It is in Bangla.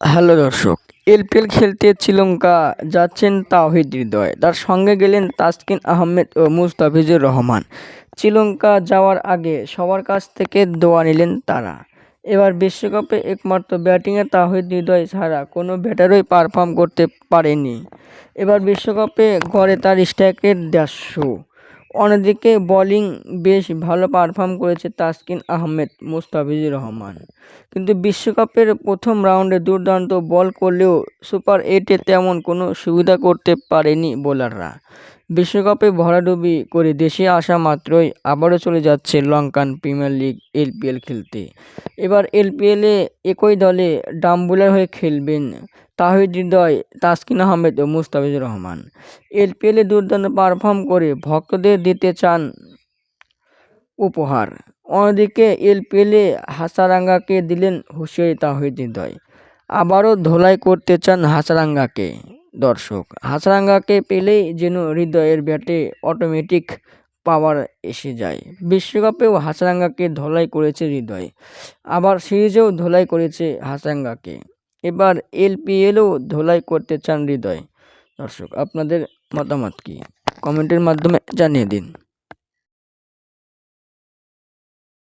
হ্যালো দর্শক এলপিএল খেলতে শ্রীলঙ্কা যাচ্ছেন তাওহিদ হৃদয়। তার সঙ্গে গেলেন তাসকিন আহমেদ ও মুস্তাফিজুর রহমান। শ্রীলঙ্কা যাওয়ার আগে সবার কাছ থেকে দোয়া নিলেন তারা। এবার বিশ্বকাপে একমাত্র ব্যাটিংয়ে তাওহিদ হৃদয় ছাড়া কোনো ব্যাটারই পারফর্ম করতে পারেনি। এবার বিশ্বকাপে গড়ে তার স্ট্রাইকের দেড়শো অন্যদিকে বোলিং বেশ ভালো পারফর্ম করেছে তাসকিন আহমেদ, মুস্তাফিজুর রহমান। কিন্তু বিশ্বকাপের প্রথম রাউন্ডে দুর্দান্ত বল করলেও সুপার এইটে তেমন কোনো সুবিধা করতে পারেনি বোলাররা বিশ্বকাপে ভরাডুবি করে দেশে আসা মাত্রই আবারও চলে যাচ্ছে লঙ্কান প্রিমিয়ার লিগ এলপিএল খেলতে। এবার এলপিএলে একই দলে ডাম্বুলার হয়ে খেলবেন তাহিদ হৃদয়, তাসকিন আহমেদ ও মুস্তাফিজুর রহমান। এলপিএলে দুর্দান্ত পারফর্ম করে ভক্তদের দিতে চান উপহার। অন্যদিকে এলপিএলে হাসারাঙ্গাকে দিলেন হুঁশিয়ারি তাহিদ হৃদয়। আবারও ধোলাই করতে চান হাসারাঙ্গাকে। দর্শক, হাসরাঙ্গাকে পেলেই যেন হৃদয়ের ব্যাটে অটোমেটিক পাওয়ার এসে যায়। বিশ্বকাপেও হাসরাঙ্গাকে ধলাই করেছে হৃদয়, আবার সিরিজেও ধলাই করেছে হাসরাঙ্গাকে। এবার এলপিএলও ধলাই করতে চান হৃদয়। দর্শক, আপনাদের মতামত কি? কমেন্টের মাধ্যমে জানিয়ে দিন।